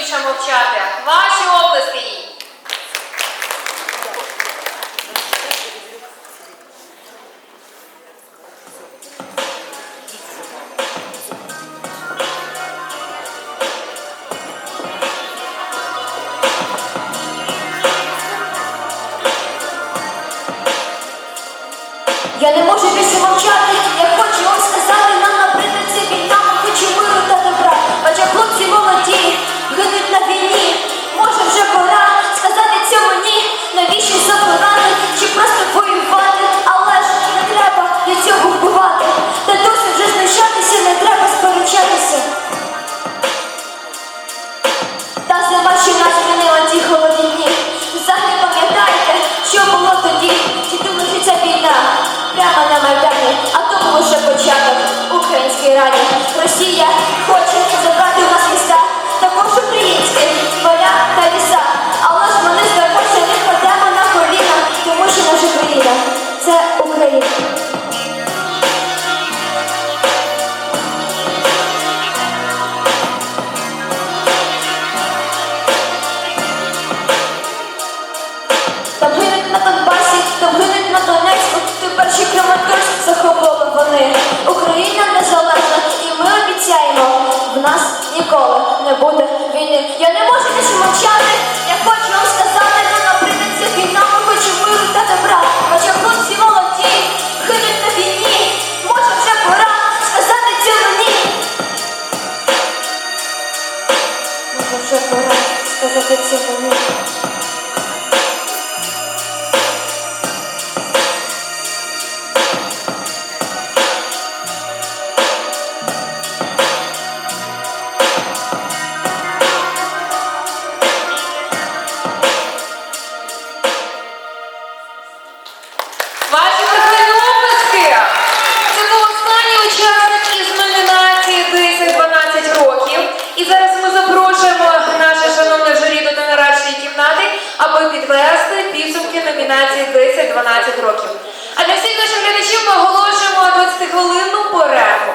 Юрійовича Мовчатя. Ваші облески їй. Я не можу більше вам У нас ніколи не буде війни. Я не можу більше мовчати. Я хочу вам сказати, що наприклад, ця війна ми хочемо миру та добра. Хоча хлопці молоді, гинуть на війні. Може вже пора сказати це мені. Може вже пора сказати це мені. аби підвести підсумки номінації 10-12 років. А для всіх наших глядачів ми оголошуємо 20-хвилинну перерву.